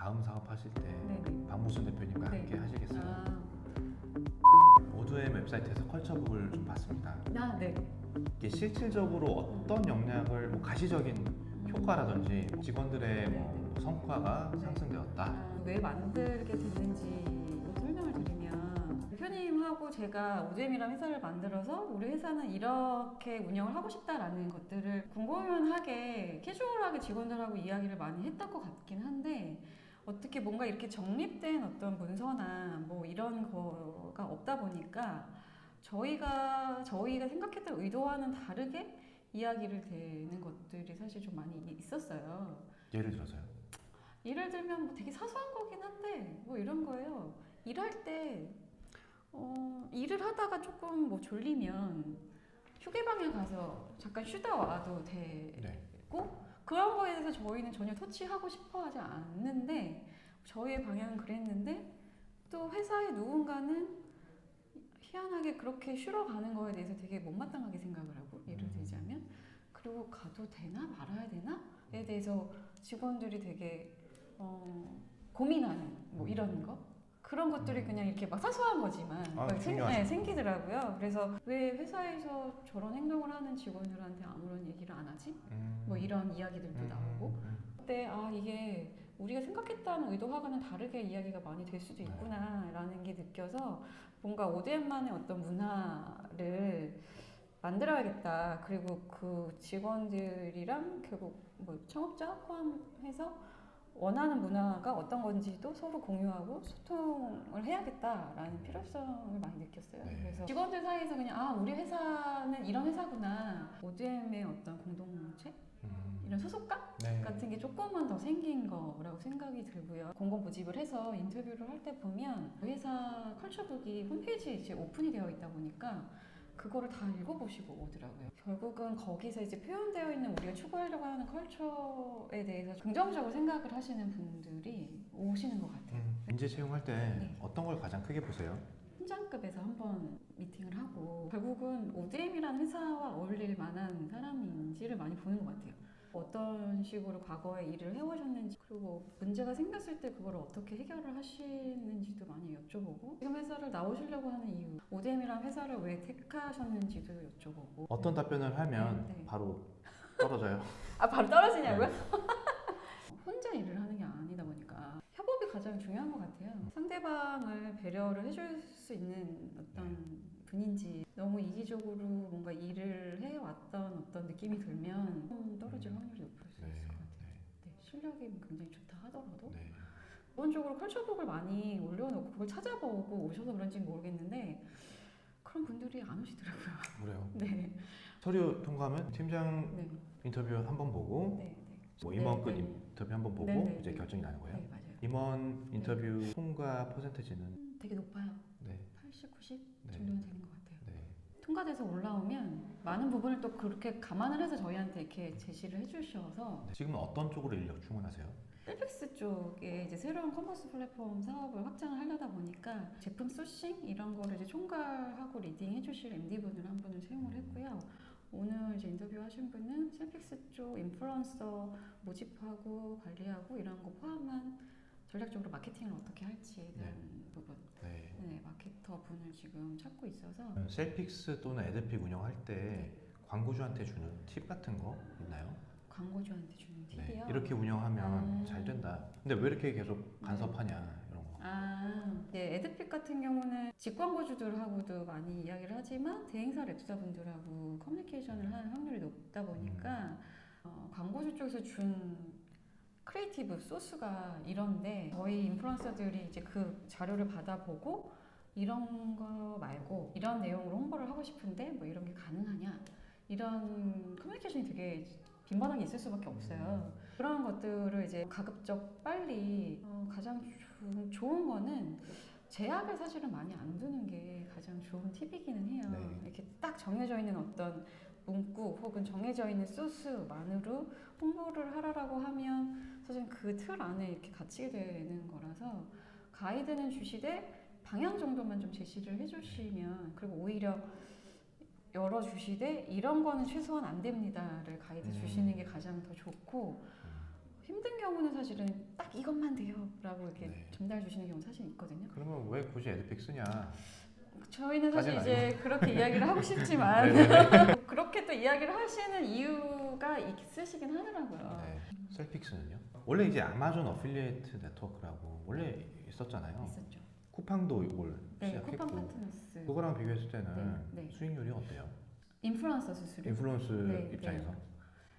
다음 사업하실 때 네네. 박무순 대표님과 네. 함께 하시겠어요? 아, 모두의 웹사이트에서 컬처북을 좀 봤습니다. 아, 네. 이게 실질적으로 어떤 역량을 뭐 가시적인 효과라든지 직원들의 뭐 성과가 상승되었다. 아, 왜 만들게 됐는지 설명을 드리면 대표님하고 제가 오잼이라는 회사를 만들어서 우리 회사는 이렇게 운영을 하고 싶다라는 것들을 궁금하게 캐주얼하게 직원들하고 이야기를 많이 했던 것 같긴 어떻게 뭔가 이렇게 정립된 어떤 문서나 뭐 이런 거가 없다 보니까 저희가 저희가 생각했던 의도와는 다르게 이야기를 되는 것들이 사실 좀 많이 있었어요. 예를 들어서요. 예를 들면 뭐 되게 사소한 거긴 한데 뭐 이런 거예요. 일할 때 어, 일을 하다가 조금 뭐 졸리면 휴게방에 가서 잠깐 쉬다 와도 되고 네. 그런 거에 대해서 저희는 전혀 터치하고 싶어 하지 않는데 저희의 방향은 그랬는데 또 회사의 누군가는 희한하게 그렇게 쉬러 가는 거에 대해서 되게 못마땅하게 생각을 하고 예를 음. 들자면 그리고 가도 되나 말아야 되나에 대해서 직원들이 되게 어, 고민하는 뭐 이런 거 그런 것들이 그냥 이렇게 막 사소한 거지만 아, 막 생. 네, 생기더라고요. 그래서 왜 회사에서 저런 행동을 하는 직원들한테 아무런 얘기를 안 하지? 음. 뭐 이런 이야기들도 음, 나오고 음, 그때 아 이게 우리가 생각했다는 의도와는 다르게 이야기가 많이 될 수도 네. 있구나라는 게 느껴서 뭔가 ODM만의 어떤 문화를 만들어야겠다. 그리고 그 직원들이랑 결국 뭐 창업자 포함해서 원하는 문화가 어떤 건지도 서로 공유하고 소통을 해야겠다라는 필요성을 많이 느꼈어요. 네. 그래서 직원들 사이에서 그냥 아 우리 회사는 이런 회사구나. ODM의 어떤 공동체 음. 이런 소속감 네. 같은 게 조금만 더 생긴 거라고 생각이 들고요. 공공 모집을 해서 인터뷰를 할 때 보면 회사 컬처북이 홈페이지에 이제 오픈이 되어 있다 보니까 그거를 다 읽어보시고 오더라고요. 결국은 거기서 이제 표현되어 있는 우리가 추구하려고 하는 컬처에 대해서 긍정적으로 생각을 하시는 분들이 오시는 것 같아요. 음. 인재 채용할 때 네. 어떤 걸 가장 크게 보세요? 팀장급에서 한번 미팅을 하고 결국은 ODM이라는 회사와 어울릴 만한 사람인지를 많이 보는 것 같아요. 어떤 식으로 과거에 일을 해오셨는지 그리고 문제가 생겼을 때 그걸 어떻게 해결을 하시는지도 많이 여쭤보고 지금 회사를 나오시려고 하는 이유 ODM이라는 회사를 왜 택하셨는지도 여쭤보고 어떤 답변을 하면 네, 네. 바로 떨어져요. 아 바로 떨어지냐고요? 혼자 일을 하는 게 아니다 보니까 협업이 가장 중요한 것 같아요. 상대방을 배려를 해줄 수 있는 어떤 분인지 너무 이기적으로 뭔가 일을 해왔던 어떤 느낌이 들면 좀 떨어질 확률이 높을 수 네. 있을 것 같아요. 네. 네, 실력이 굉장히 좋다 하더라도 네. 기본적으로 컬처북을 많이 올려놓고 그걸 찾아보고 오셔서 그런지는 모르겠는데 그런 분들이 안 오시더라고요. 그래요. 네, 서류 통과하면 팀장 네, 인터뷰 한 번 보고 네, 네. 뭐 임원급 네, 네. 인터뷰 한 번 보고 네, 네, 이제 네. 결정이 나는 거예요. 네, 맞아요. 임원 인터뷰 통과 퍼센테지는 음, 되게 높아요. 네. 80, 90 네. 정도는 되는 것 같아요. 네. 통과돼서 올라오면 많은 부분을 또 그렇게 감안을 해서 저희한테 이렇게 제시를 해주셔서 지금은 어떤 쪽으로 인력 충원하세요? 셀픽스 쪽에 이제 새로운 커머스 플랫폼 사업을 확장을 하려다 보니까 제품 소싱 이런 거를 이제 총괄하고 리딩 해주실 MD 분을 한 분을 채용을 했고요. 오늘 이제 인터뷰 하신 분은 셀픽스 쪽 인플루언서 모집하고 관리하고 이런 거 포함한 전략적으로 마케팅을 어떻게 할지에 대한 부분. 네. 네, 마케터 분을 지금 찾고 있어서 셀픽스 또는 에드픽 운영할 때 광고주한테 주는 팁 같은 거 있나요? 광고주한테 주는 팁이요. 네. 이렇게 운영하면 아. 잘 된다. 근데 왜 이렇게 계속 간섭하냐 이런 거. 아, 네, 에드픽 같은 경우는 직광고주들하고도 많이 이야기를 하지만 대행사 랩사분들하고 커뮤니케이션을 하는 확률이 높다 보니까 어, 광고주 쪽에서 준 크리에이티브 소스가 이런데 저희 인플루언서들이 이제 그 자료를 받아보고 이런 거 말고 이런 내용으로 홍보를 하고 싶은데 뭐 이런 게 가능하냐 이런 커뮤니케이션이 되게 빈번하게 있을 수밖에 없어요. 그런 것들을 이제 가급적 빨리 어, 가장 조- 좋은 거는 제약을 사실은 많이 안 두는 게 가장 좋은 팁이기는 해요. 네. 이렇게 딱 정해져 있는 어떤 문구 혹은 정해져 있는 소스만으로 홍보를 하라라고 하면 사실 그 틀 안에 이렇게 갇히게 되는 거라서 가이드는 주시되 방향 정도만 좀 제시를 해주시면 그리고 오히려 열어 주시되 이런 거는 최소한 안 됩니다를 가이드 음. 주시는 게 가장 더 좋고 힘든 경우는 사실은 딱 이것만 돼요라고 이렇게 네. 전달 주시는 경우 사실 있거든요. 그러면 왜 굳이 에드픽 쓰냐? 저희는 사실 이제 그렇게 이야기를 하고 싶지만 네네네. 그렇게 또 이야기를 하시는 이유가 있으시긴 하더라고요. 네. 셀픽스는요? 원래 이제 아마존 어필리에이트 네트워크라고 원래 있었잖아요. 있었죠. 쿠팡도 이걸 네, 시작했고 쿠팡 파트너스, 그거랑 비교했을 때는 네, 네. 수익률이 어때요? 인플루언서 수수료. 인플루언스 네, 입장에서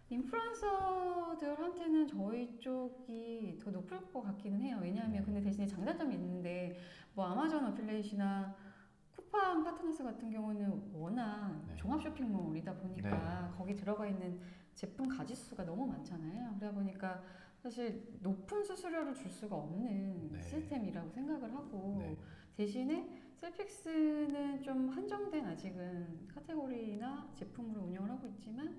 인플루언서들한테는 저희 쪽이 더 높을 것 같기는 해요. 왜냐하면 근데 대신에 장단점이 있는데 뭐 아마존 어필레이시나 쿠팡 파트너스 같은 경우는 워낙 네. 종합 쇼핑몰이다 보니까 거기 들어가 있는 제품 가지수가 너무 많잖아요. 그러다 보니까 사실 높은 수수료를 줄 수가 없는 네. 시스템이라고 생각을 하고 네. 대신에 셀픽스는 좀 한정된 아직은 카테고리나 제품으로 운영을 하고 있지만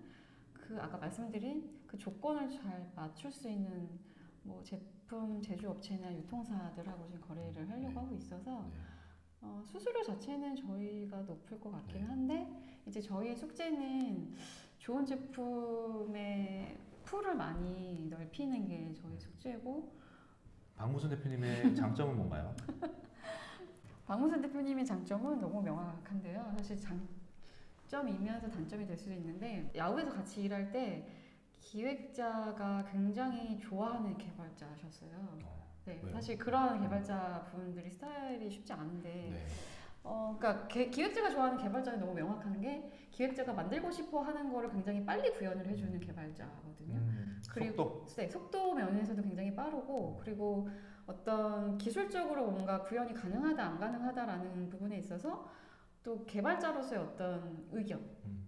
그 아까 말씀드린 그 조건을 잘 맞출 수 있는 뭐 제품 제조업체나 유통사들하고 지금 거래를 하려고 네. 하고 있어서 네. 어, 수수료 자체는 저희가 높을 것 같긴 네. 한데 이제 저희의 숙제는 좋은 제품의 풀을 많이 넓히는 게 저희 숙제고 박무순 대표님의 장점은 뭔가요? 박문선 대표님의 장점은 너무 명확한데요. 사실 장점이면서 단점이 될 수도 있는데 야후에서 같이 일할 때 기획자가 굉장히 좋아하는 개발자셨어요. 네, 왜요? 사실 그런 개발자 분들이 스타일이 쉽지 않은데, 네. 어, 그러니까 개- 기획자가 좋아하는 개발자는 너무 명확한 게 기획자가 만들고 싶어 하는 거를 굉장히 빨리 구현을 해주는 개발자거든요. 음, 그리고 속도 네, 속도 면에서도 굉장히 빠르고 그리고 어떤 기술적으로 뭔가 구현이 가능하다 안 가능하다라는 부분에 있어서 또 개발자로서의 어떤 의견을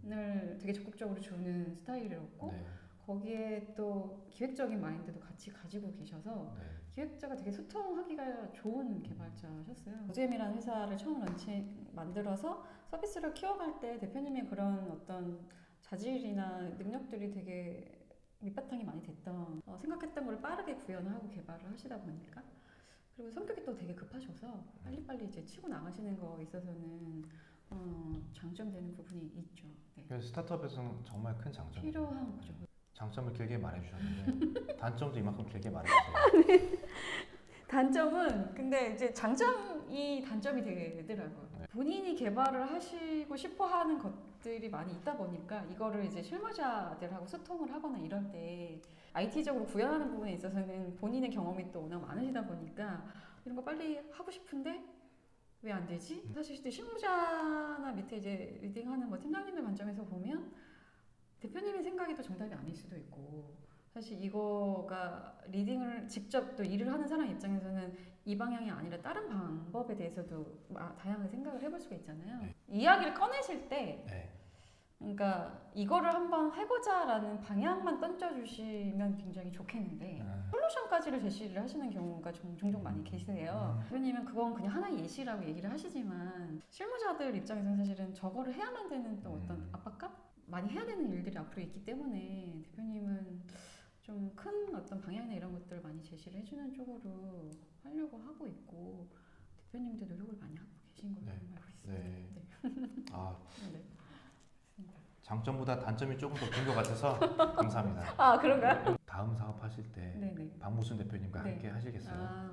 음, 되게 적극적으로 주는 스타일이었고 네. 거기에 또 기획적인 마인드도 같이 가지고 계셔서 네. 기획자가 되게 소통하기가 좋은 개발자셨어요. 노잼이라는 회사를 처음 런치 만들어서 서비스를 키워갈 때 대표님의 그런 어떤 자질이나 능력들이 되게 밑바탕이 많이 됐던 어, 생각했던 걸 빠르게 구현하고 개발을 하시다 보니까 그리고 성격이 또 되게 급하셔서 빨리빨리 이제 치고 나가시는 거 있어서는 어, 장점되는 부분이 있죠. 네. 그래서 스타트업에서는 정말 큰 장점. 필요한 거죠. 장점을 길게 말해주셨는데 단점도 이만큼 길게 말해주세요. 단점은 근데 이제 장점이 단점이 되더라고요. 네. 본인이 개발을 하시고 싶어 하는 것들이 많이 있다 보니까 이거를 이제 실무자들하고 소통을 하거나 이럴 때 IT적으로 구현하는 부분에 있어서는 본인의 경험이 또 워낙 많으시다 보니까 이런 거 빨리 하고 싶은데 왜 안 되지? 사실 이제 실무자나 밑에 이제 리딩하는 뭐 팀장님의 관점에서 보면 대표님의 생각이 또 정답이 아닐 수도 있고 사실 이거가 리딩을 직접 또 일을 하는 사람 입장에서는 이 방향이 아니라 다른 방법에 대해서도 마- 다양하게 생각을 해볼 수가 있잖아요. 네. 이야기를 꺼내실 때, 네. 그러니까 이거를 한번 해보자라는 방향만 던져주시면 굉장히 좋겠는데 아, 솔루션까지를 제시를 하시는 경우가 종, 종종 많이 계세요. 음. 대표님은 그건 그냥 하나의 예시라고 얘기를 하시지만 실무자들 입장에서는 사실은 저거를 해야만 되는 또 어떤 음. 압박감? 많이 해야 되는 일들이 앞으로 있기 때문에 대표님은 좀 큰 어떤 방향이나 이런 것들을 많이 제시를 해주는 쪽으로 하려고 하고 있고 대표님도 노력을 많이 하고 계신 걸로 네. 알고 있습니다. 네. 네. 아 네. 장점보다 단점이 조금 더긴것 같아서 감사합니다. 아 그런가요? 다음 사업하실 때 네네. 박무순 대표님과 네. 함께 하시겠어요? 아,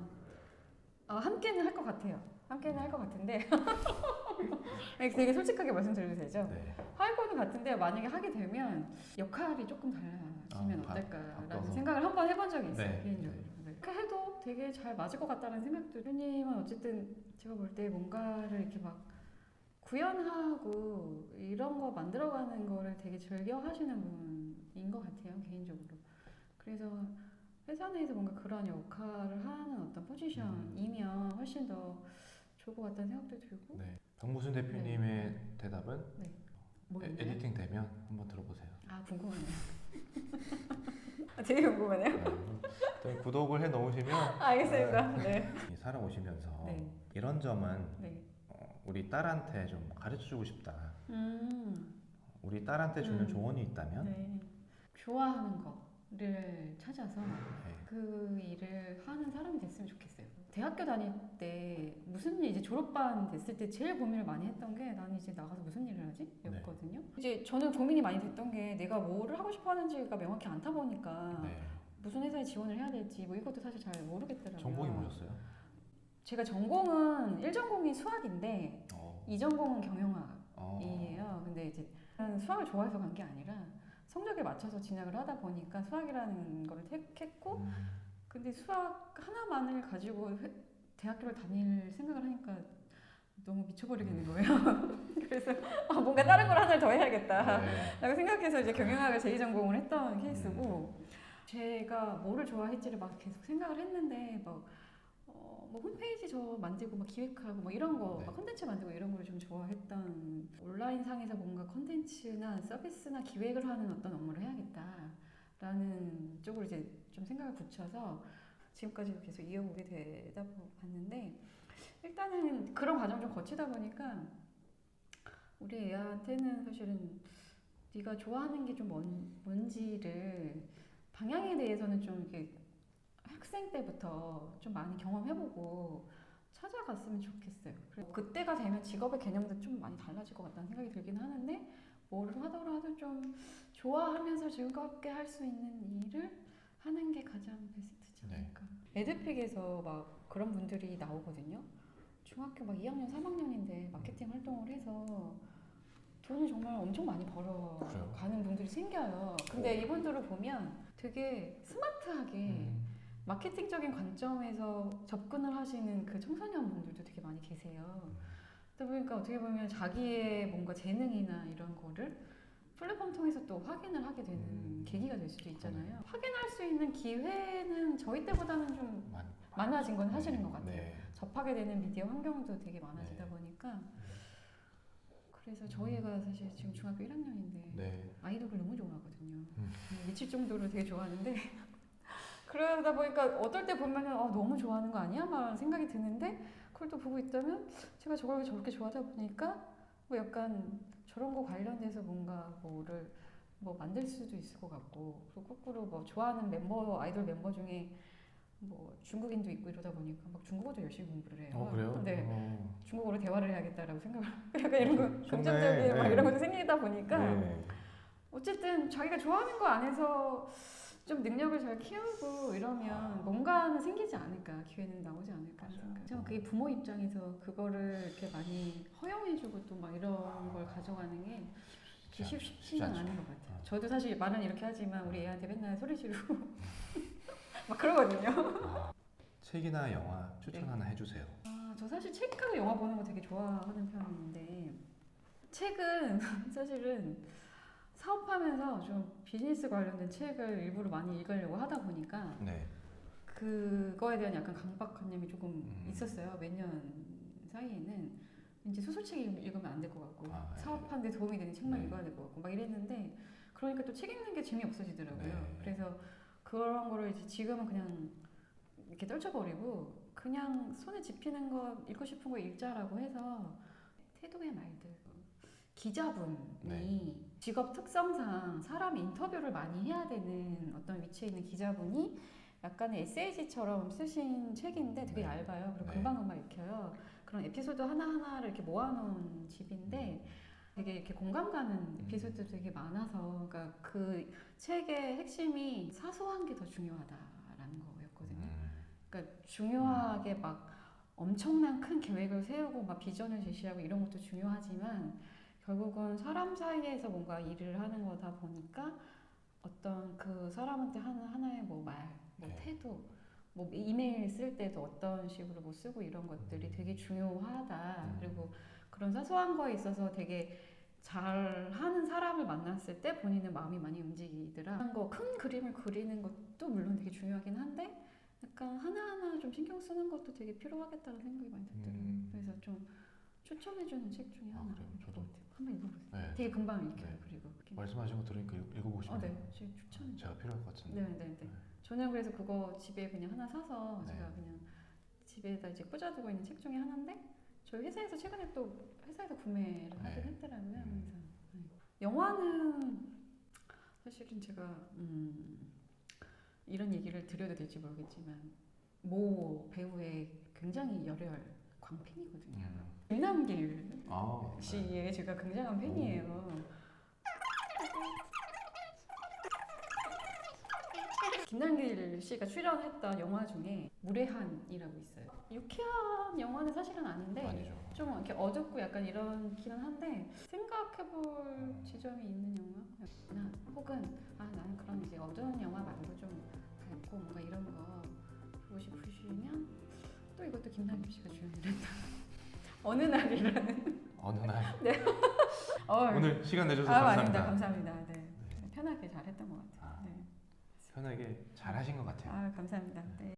아 함께는 할 것 같아요. 함께는 할 것 같은데 되게 솔직하게 말씀드려도 되죠? 네. 할 거는 같은데 만약에 하게 되면 역할이 조금 달라지면 아, 바- 어떨까라는 바꿔서. 생각을 한번 해본 적이 있어요 네, 개인적으로. 네. 그렇게 해도 되게 잘 맞을 것 같다는 생각도 대표님은 어쨌든 제가 볼 때 뭔가를 이렇게 막 구현하고 이런 거 만들어가는 거를 되게 즐겨 하시는 분인 것 같아요 개인적으로. 그래서 회사 내에서 뭔가 그런 역할을 하는 어떤 포지션이면 훨씬 더 좋을 것 같다는 생각도 들고 네. 박무순 대표님의 대답은 뭐 에? 에디팅 되면 한번 들어보세요. 아 궁금하네요. 아, 되게 궁금하네요. 네. 또 구독을 해 놓으시면 알겠습니다. 네. 이 살아오시면서 네. 이런 점은 네. 어, 우리 딸한테 좀 가르쳐 주고 싶다. 음. 우리 딸한테 주는 음. 조언이 있다면 네. 좋아하는 거 를 찾아서 네. 그 일을 하는 사람이 됐으면 좋겠어요. 대학교 다닐 때 무슨 일 이제 졸업반 됐을 때 제일 고민을 많이 했던 게 나는 이제 나가서 무슨 일을 하지? 였거든요. 이제 저는 고민이 많이 됐던 게 내가 뭐를 하고 싶어 하는지가 명확히 않다 보니까 네. 무슨 회사에 지원을 해야 될지 뭐 이것도 사실 잘 모르겠더라고요. 전공이 뭐였어요? 제가 전공은 1전공이 수학인데 어. 2전공은 경영학이에요. 어. 근데 이제 수학을 좋아해서 간 게 아니라 성적에 맞춰서 진학을 하다 보니까 수학이라는 거를 택했고 음. 근데 수학 하나만을 가지고 회- 대학교를 다닐 생각을 하니까 너무 미쳐버리겠는 거예요. 그래서 아, 뭔가 다른 걸 하나를 더 해야겠다. 네. 라고 생각해서 이제 경영학을 제2전공을 했던 케이스고 제가 뭐를 좋아할지를 막 계속 생각을 했는데 막 어, 뭐 홈페이지 저 만들고 막 기획하고 뭐 이런 거, 네. 막 컨텐츠 만들고 이런 걸 좀 좋아했던 온라인 상에서 뭔가 컨텐츠나 서비스나 기획을 하는 어떤 업무를 해야겠다라는 쪽으로 이제 좀 생각을 붙여서 지금까지도 계속 이어오게 되다 보- 봤는데 일단은 그런 과정 좀 거치다 보니까 우리 애한테는 사실은 네가 좋아하는 게 좀 뭔지를 방향에 대해서는 좀 이렇게 학생 때부터 좀 많이 경험해보고 찾아갔으면 좋겠어요. 그리고 그때가 되면 직업의 개념도 좀 많이 달라질 것 같다는 생각이 들긴 하는데 뭐를 하더라도 좀 좋아하면서 즐겁게 할 수 있는 일을 하는 게 가장 베스트지 네. 않을까. 에드픽에서 막 그런 분들이 나오거든요. 중학교 막 2학년, 3학년인데 마케팅 활동을 해서 돈을 정말 엄청 많이 벌어 그래요? 가는 분들이 생겨요. 근데 이분들을 보면 되게 스마트하게 음. 마케팅적인 관점에서 접근을 하시는 그 청소년 분들도 되게 많이 계세요. 그러다 보니까 어떻게 보면 자기의 뭔가 재능이나 이런 거를 플랫폼 통해서 또 확인을 하게 되는 음. 계기가 될 수도 있잖아요. 확인할 수 있는 기회는 저희 때보다는 좀 많- 많아진 건 사실인 것 같아요. 네. 접하게 되는 미디어 환경도 되게 많아지다 네. 보니까 그래서 저희 애가 사실 지금 중학교 1학년인데 네. 아이돌을 너무 좋아하거든요. 음. 미칠 정도로 되게 좋아하는데 그러다 보니까 어떨 때 보면은 어, 너무 좋아하는 거 아니야? 막 생각이 드는데 그걸 또 보고 있다면 제가 저걸 왜 저렇게 좋아하다 보니까 뭐 약간 저런 거 관련돼서 뭔가 뭐를 뭐 만들 수도 있을 것 같고 그리고 거꾸로 뭐 좋아하는 mem버 아이돌 멤버 중에 뭐 중국인도 있고 이러다 보니까 막 중국어도 열심히 공부를 해요. 어 그래요? 네. 어. 중국어로 대화를 해야겠다라고 생각을 약간 이런 거. 긍정적인 막 네. 이런 것도 생기다 보니까 네. 어쨌든 자기가 좋아하는 거 안에서 좀 능력을 잘 키우고 이러면 뭔가는 생기지 않을까 기회는 나오지 않을까 생각. 참 그게 부모 입장에서 그거를 이렇게 많이 허용해주고 또 막 이런 걸 가져가는 게 쉽지 않- 쉽, 쉽지 쉽지는 않죠. 않은 것 같아요. 어. 저도 사실 말은 이렇게 하지만 우리 애한테 맨날 소리 지르고 막 그러거든요. 아, 책이나 영화 추천 네. 하나 해주세요. 아, 저 사실 책하고 영화 보는 거 되게 좋아하는 편인데 책은 사실은 사업하면서 좀 비즈니스 관련된 책을 일부러 많이 읽으려고 하다 보니까 네. 그거에 대한 약간 강박관념이 조금 음. 있었어요. 몇 년 사이에는 이제 소설책 읽- 읽으면 안 될 것 같고 아, 네. 사업하는 데 도움이 되는 책만 네. 읽어야 될 것 같고 막 이랬는데 그러니까 또 책 읽는 게 재미 없어지더라고요. 네. 그래서 그런 거를 이제 지금은 그냥 이렇게 떨쳐버리고 그냥 손에 집히는 거 읽고 싶은 거 읽자라고 해서 태도의 말들 기자분이 네. 직업 특성상 사람 인터뷰를 많이 해야 되는 어떤 위치에 있는 기자분이 약간의 에세이지처럼 쓰신 책인데 되게 네. 얇아요. 그리고 네. 금방금방 읽혀요. 그런 에피소드 하나하나를 이렇게 모아놓은 집인데 되게 이렇게 공감 가는 에피소드 되게 많아서 그러니까 그 책의 핵심이 사소한 게 더 중요하다라는 거였거든요. 음. 그러니까 중요하게 막 엄청난 큰 계획을 세우고 막 비전을 제시하고 이런 것도 중요하지만 결국은 사람 사이에서 뭔가 일을 하는 거다 보니까 어떤 그 사람한테 하는 하나의 뭐 말, 뭐 네. 태도, 뭐 이메일 쓸 때도 어떤 식으로 뭐 쓰고 이런 것들이 되게 중요하다. 음. 그리고 그런 사소한 거에 있어서 되게 잘 하는 사람을 만났을 때 본인의 마음이 많이 움직이더라. 그런 거큰 그림을 그리는 것도 물론 되게 중요하긴 한데 약간 하나하나 좀 신경 쓰는 것도 되게 필요하겠다는 생각이 많이 들더라고요. 음. 그래서 좀 추천해주는 책 중에 아, 하나. 그래요? 저도. 한번 읽어보세요. 네. 되게 금방 읽혀요. 네. 그리고. 말씀하신 거 들으니까 읽- 읽어보고 어, 싶네요. 네, 제가 추천. 제가 필요할 것 같은데. 네, 네, 네. 저는 그래서 그거 집에 그냥 하나 사서 네. 제가 그냥 집에다 이제 꽂아두고 있는 책 중에 하나인데 저희 회사에서 최근에 또 회사에서 구매를 하긴 네. 했더라고요. 음. 그래서 네. 영화는 사실은 제가 음, 이런 얘기를 드려도 될지 모르겠지만 모 배우의 굉장히 열혈 광팬이거든요. 음. 윤남길 아, 네. 씨의 제가 굉장한 팬이에요. 김남길 씨가 출연했던 영화 중에 무례한이라고 있어요. 유쾌한 영화는 사실은 아닌데 아니죠. 좀 이렇게 어둡고 약간 이런기는 한데 생각해볼 지점이 있는 영화나 혹은 아 나는 그런 이제 어두운 영화 말고 좀 밝고 뭔가 이런 거 보고 싶으시면 또 이것도 김남길 씨가 주연을 했다. 어느 날이라는. 어느 날 어, 오늘 시간 내줘서 아, 감사합니다. 감사합니다. 네. 편하게 잘했던 것 같아요. 아. 네. 편하게 잘하신 것 같아요. 아 감사합니다. 네.